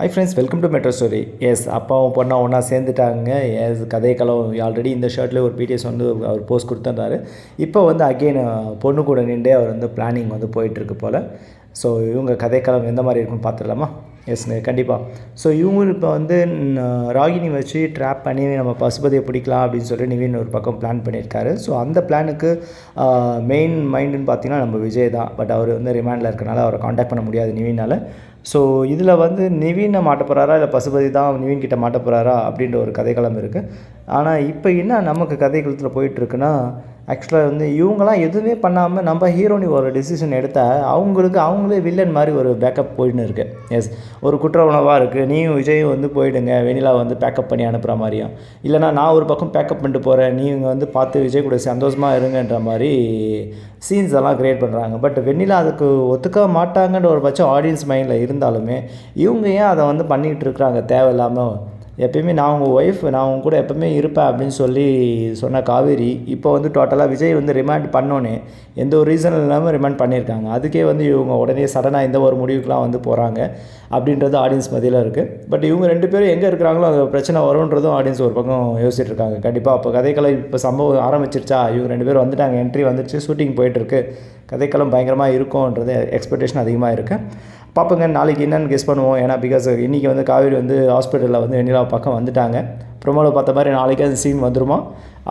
Hi friends welcome to metro stories அப்பாவும் பொண்ணா ஒன்றா சேர்ந்துட்டாங்க. எஸ் கதை கதைக்களம் ஆல்ரெடி இந்த ஷர்ட்லேயே ஒரு பிடிஎஸ் வந்து அவர் போஸ்ட் கொடுத்துருந்தாரு இப்போ வந்து அகெயின் பொண்ணு கூட நின்று அவர் வந்து பிளானிங் வந்து போயிட்டுருக்கு போல். ஸோ இவங்க கதைக்களம் எந்த மாதிரி இருக்குன்னு பார்த்துடலாமா? எஸ்ங்க கண்டிப்பாக ஸோ இவங்க இப்போ வந்து ராகினி வச்சு ட்ராப் பண்ணி நம்ம பசுபதியை பிடிக்கலாம் அப்படின்னு சொல்லி நிவின் ஒரு பக்கம் பிளான் பண்ணியிருக்காரு. ஸோ அந்த பிளானுக்கு மெயின் மைண்டுன்னு பார்த்தீங்கன்னா நம்ம விஜய் தான். பட் அவர் வந்து ரிமாண்டில் இருக்கனால அவரை காண்டாக்ட் பண்ண முடியாது நிவினால். ஸோ இதில் வந்து நிவீனை மாட்ட போகிறாரா இல்லை பசுபதி தான் நிவீன் கிட்ட மாட்ட போகிறாரா அப்படின்ற ஒரு கதைக்களம் இருக்குது ஆனால் இப்போ என்ன நமக்கு கதைக்களத்தில் போயிட்டுருக்குன்னா ஆக்சுவலாக வந்து இவங்களாம் எதுவுமே பண்ணாமல் நம்ம ஹீரோனி ஒரு டெசிஷன் எடுத்தால் அவங்களுக்கு அவங்களே வில்லன் மாதிரி ஒரு பேக்கப் போயின்னு இருக்கு. எஸ் ஒரு குற்ற உணவாக இருக்குது நீயும் விஜயும் வந்து போயிடுங்க. வெனிலா வந்து பேக்கப் பண்ணி அனுப்புகிற மாதிரியும். இல்லைனா நான் ஒரு பக்கம் பேக்கப் பண்ணிட்டு போகிறேன் நீங்கள் வந்து பார்த்து விஜய் கூட சந்தோஷமாக இருங்கன்ற மாதிரி சீன்ஸ் எல்லாம் க்ரியேட் பண்ணுறாங்க பட் வெண்ணிலா அதுக்கு ஒத்துக்க மாட்டாங்கன்ற ஒரு பட்சம் ஆடியன்ஸ் மைண்டில் இருந்தாலுமே இவங்க ஏன் அதை வந்து பண்ணிகிட்டு இருக்கிறாங்க? தேவையில்லாமல் எப்பயுமே நான் உங்கள் ஒய்ஃப் நான் உங்க கூட எப்பவுமே இருப்பேன் அப்படின்னு சொல்லி சொன்ன காவேரி இப்போ வந்து டோட்டலாக விஜய் வந்து ரிமாண்ட் பண்ணோன்னே எந்த ஒரு ரீசன் இல்லாமல் ரிமாண்ட் பண்ணியிருக்காங்க. அதுக்கே வந்து இவங்க உடனே சடனாக எந்த ஒரு முடிவுக்கெலாம் வந்து போகிறாங்க அப்படின்றது ஆடியன்ஸ் மதியில் இருக்குது பட் இவங்க ரெண்டு பேரும் எங்கே இருக்கிறாங்களோ அங்கே பிரச்சனை வரும்ன்றதும் ஆடியன்ஸ் ஒரு பக்கம் யோசிச்சுட்டு இருக்காங்க. கண்டிப்பாக அப்போ கதைக்களை இப்போ சம்பவம் ஆரம்பிச்சிருச்சா? இவங்க ரெண்டு பேரும் வந்துட்டாங்க என்ட்ரி வந்துருச்சு ஷூட்டிங் போயிட்டுருக்கு கதைக்களம் பயங்கரமாக இருக்கும்ன்றது எக்ஸ்பெக்டேஷன் அதிகமாக இருக்குது பார்ப்போங்க நாளைக்கு என்னென்னு கெஸ் பண்ணுவோம். ஏன்னா பிகாஸ் இன்றைக்கி வந்து காவேரி வந்து ஹாஸ்பிட்டலில் வந்து வெண்ணிலா பக்கம் வந்துட்டாங்க. ப்ரொமோவில் பார்த்த மாதிரி நாளைக்கு அந்த சீன் வந்துருமா?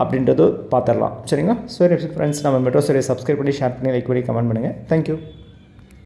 அப்படின்றது பார்த்துடலாம். சரிங்களா? சரி ஃப்ரெண்ட்ஸ் நம்ம மெட்ரோ ஸ்டோரியை சப்ஸ்கிரைப் பண்ணி ஷேர் பண்ணி லைக் பண்ணி கமெண்ட் பண்ணுங்கள் தேங்க்யூ